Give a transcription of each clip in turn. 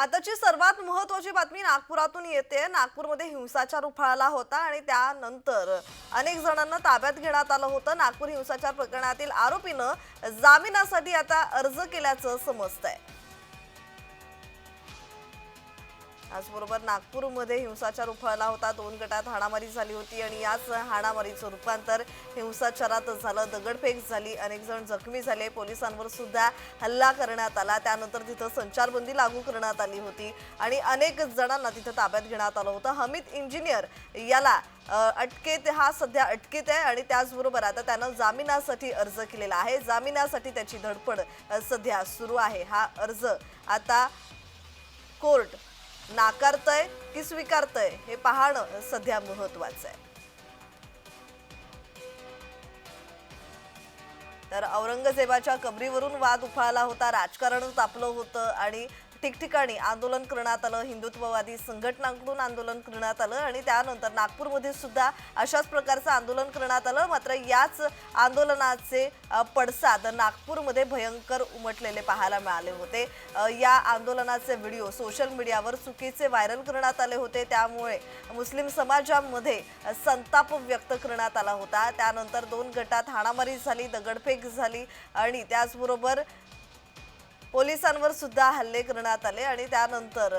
आताची सर्वात महत्वाची बातमी नागपुरातून येते. नागपूरमध्ये हिंसाचार उफाळला होता आणि त्यानंतर अनेक जणांना ताब्यात घेण्यात आलं होतं. नागपूर हिंसाचार प्रकरणातील आरोपीनं जामिनासाठी आता अर्ज केल्याचं समजतंय. त्याचबरोबर नागपूरमध्ये हिंसाचार उफाळला होता. दोन गटात हाणामारी झाली होती आणि याच हाणामारीचं रूपांतर हिंसाचारात झालं. दगडफेक झाली अनेक जण जखमी झाले. पोलिसांवर सुद्धा हल्ला करण्यात आला. त्यानंतर तिथं संचारबंदी लागू करण्यात आली होती आणि अनेक जणांना तिथं ताब्यात घेण्यात आलं होतं. हमीद इंजिनियर याला अटकेत हा सध्या अटकेत आहे आणि त्याचबरोबर आता त्यानं जामिनासाठी अर्ज केलेला आहे. जामिनासाठी त्याची धडपड सध्या सुरू आहे. हा अर्ज आता कोर्ट नाकारतंय की स्वीकारतंय हे पाहणं सध्या महत्वाचं आहे. तर औरंगजेबाच्या कबरीवरून वाद उफाळला होता राजकारणच तापलं होतं आणि ठिकठिकाणी आंदोलन करण्यात आलं हिंदुत्ववादी संघटनांकडून आंदोलन करण्यात आलं आणि त्यानंतर नागपूरमध्ये सुद्धा अशाच प्रकारचं आंदोलन करण्यात आलं. मात्र याच आंदोलनाचे पडसाद नागपूरमध्ये भयंकर उमटलेले पाहायला मिळाले होते. या आंदोलनाचे व्हिडिओ सोशल मीडियावर चुकीचे व्हायरल करण्यात आले होते. त्यामुळे मुस्लिम समाजामध्ये संताप व्यक्त करण्यात आला होता. त्यानंतर दोन गटात हाणामारी झाली दगडफेक झाली आणि त्याचबरोबर पोलिसांवर सुद्धा हल्ले करण्यात आले आणि त्यानंतर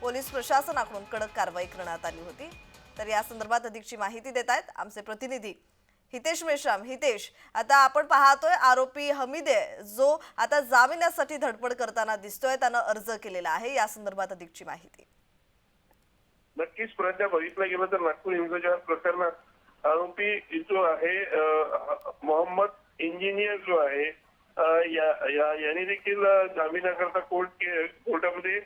पोलीस प्रशासनाकडून कडक कारवाई करण्यात आली होती. तर या संदर्भात अधिकची माहिती देत आहेत आमचे प्रतिनिधी हितेश मेश्राम. हितेश आता आपण पाहतोय आरोपी हमीदे जो आता जामिनासाठी धडपड करताना दिसतोय त्यानं अर्ज केलेला आहे. या संदर्भात अधिकची माहिती. नक्कीच प्रज्ञा बघितलं गेलं तर नागपूर हिंसाचार प्रकरणात आरोपी जो आहे मोहम्मद इंजिनियर जो आहे अ, या- या- यांनी देखील जामिनाकरता कोर्ट के- कोर्टामध्ये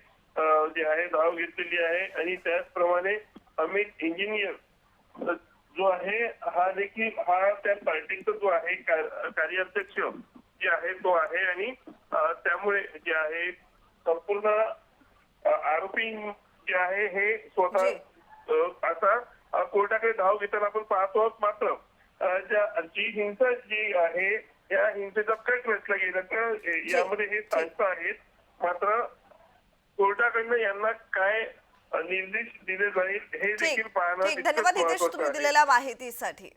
जे आहे धाव घेतलेली आहे. आणि त्याचप्रमाणे अमित इंजिनियर जो आहे हा देखील हा त्या पार्टीचा जो आहे कार्याध्यक्ष जे आहे तो आहे. आणि त्यामुळे जे आहे संपूर्ण आरोपी जे आहे हे स्वतः आता कोर्टाकडे धाव घेताना आपण पाहतो आहोत मात्र जी हिंसा जी आहे या हिंसेचा कट रचला गेला तर यामध्ये हे संस्था आहेत. मात्र कोर्टाकडनं यांना काय निर्देश दिले जाईल हे देखील पाहणं ठीक. तितकंच धन्यवाद हितेश तुम्ही. दिलेल्या माहितीसाठी.